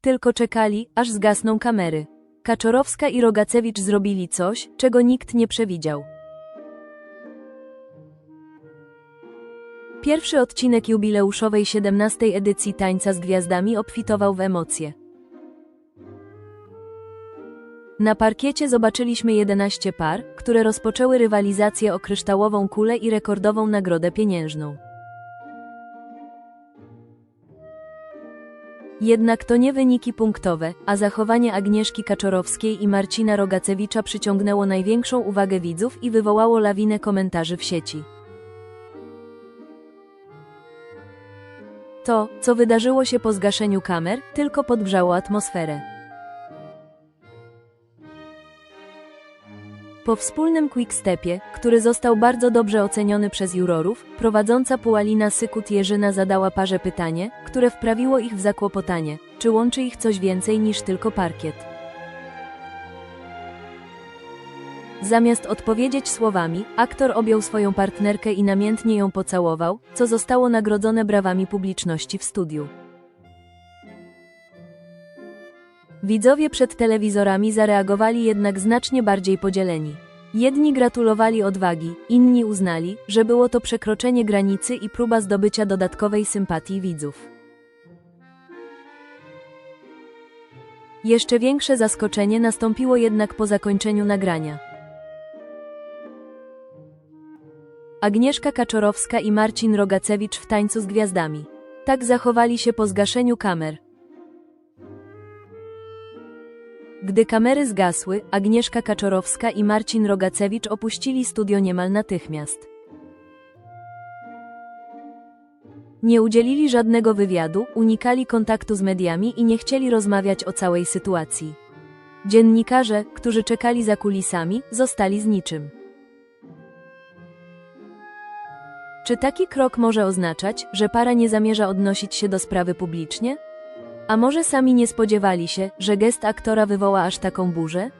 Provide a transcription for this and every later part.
tylko czekali, aż zgasną kamery. Kaczorowska i Rogacewicz zrobili coś, czego nikt nie przewidział. Pierwszy odcinek jubileuszowej 17 edycji Tańca z Gwiazdami obfitował w emocje. Na parkiecie zobaczyliśmy 11 par, które rozpoczęły rywalizację o kryształową kulę i rekordową nagrodę pieniężną. Jednak to nie wyniki punktowe, a zachowanie Agnieszki Kaczorowskiej i Marcina Rogacewicza przyciągnęło największą uwagę widzów i wywołało lawinę komentarzy w sieci. To, co wydarzyło się po zgaszeniu kamer, tylko podgrzało atmosferę. Po wspólnym quickstepie, który został bardzo dobrze oceniony przez jurorów, prowadząca Pualina Sykut-Jerzyna zadała parze pytanie, które wprawiło ich w zakłopotanie. Czy łączy ich coś więcej niż tylko parkiet? Zamiast odpowiedzieć słowami, aktor objął swoją partnerkę i namiętnie ją pocałował, co zostało nagrodzone brawami publiczności w studiu. Widzowie przed telewizorami zareagowali jednak znacznie bardziej podzieleni. Jedni gratulowali odwagi, inni uznali, że było to przekroczenie granicy i próba zdobycia dodatkowej sympatii widzów. Jeszcze większe zaskoczenie nastąpiło jednak po zakończeniu nagrania. Agnieszka Kaczorowska i Marcin Rogacewicz w tańcu z gwiazdami. Tak zachowali się po zgaszeniu kamer. Gdy kamery zgasły, Agnieszka Kaczorowska i Marcin Rogacewicz opuścili studio niemal natychmiast. Nie udzielili żadnego wywiadu, unikali kontaktu z mediami i nie chcieli rozmawiać o całej sytuacji. Dziennikarze, którzy czekali za kulisami, zostali z niczym. Czy taki krok może oznaczać, że para nie zamierza odnosić się do sprawy publicznie? A może sami nie spodziewali się, że gest aktora wywoła aż taką burzę?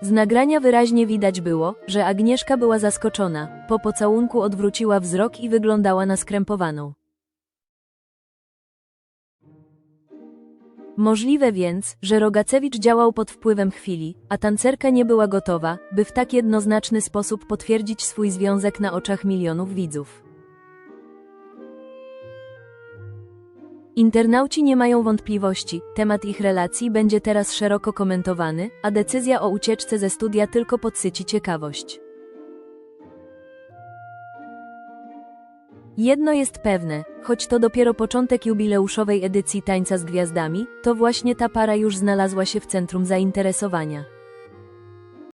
Z nagrania wyraźnie widać było, że Agnieszka była zaskoczona, po pocałunku odwróciła wzrok i wyglądała na skrępowaną. Możliwe więc, że Rogacewicz działał pod wpływem chwili, a tancerka nie była gotowa, by w tak jednoznaczny sposób potwierdzić swój związek na oczach milionów widzów. Internauci nie mają wątpliwości, temat ich relacji będzie teraz szeroko komentowany, a decyzja o ucieczce ze studia tylko podsyci ciekawość. Jedno jest pewne, choć to dopiero początek jubileuszowej edycji Tańca z Gwiazdami, to właśnie ta para już znalazła się w centrum zainteresowania.